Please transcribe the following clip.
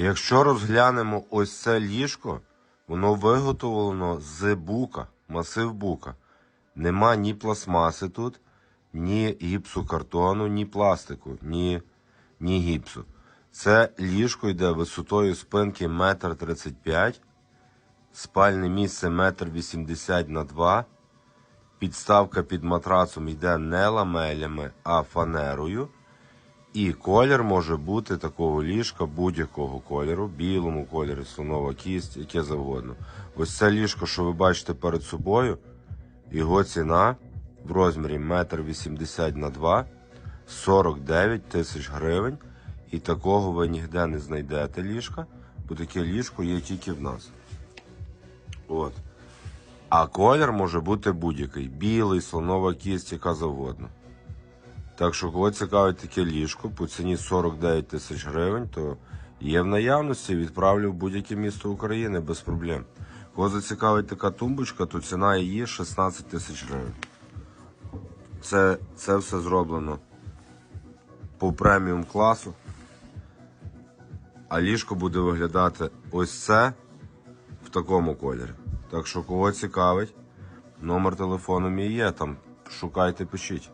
Якщо розглянемо ось це ліжко, воно виготовлено з бука, масив бука. Нема ні пластмаси тут, ні гіпсокартону, ні пластику, ні, ні гіпсу. Це ліжко йде висотою спинки 1,35 м, спальне місце 1,80 м на 2 Підставка під матрацом йде не ламелями, а фанерою. І колір може бути такого ліжка будь-якого кольору, білому кольорі, слонова кість, яке завгодно. Ось це ліжко, що ви бачите перед собою, його ціна в розмірі 1,80 на 2 49 тисяч гривень. І такого ви ніде не знайдете ліжка, бо таке ліжко є тільки в нас. От. А колір може бути будь-який: білий, слонова кість, яка завгодно. Так що, кого цікавить таке ліжко по ціні 49 тисяч гривень, то є в наявності, відправлю в будь-яке місто України без проблем. Кого зацікавить така тумбочка, то ціна її 16 тисяч гривень. Це, це все зроблено по преміум класу. А ліжко буде виглядати ось це в такому кольорі. Так що, кого цікавить, номер телефону мій є, там шукайте, пишіть.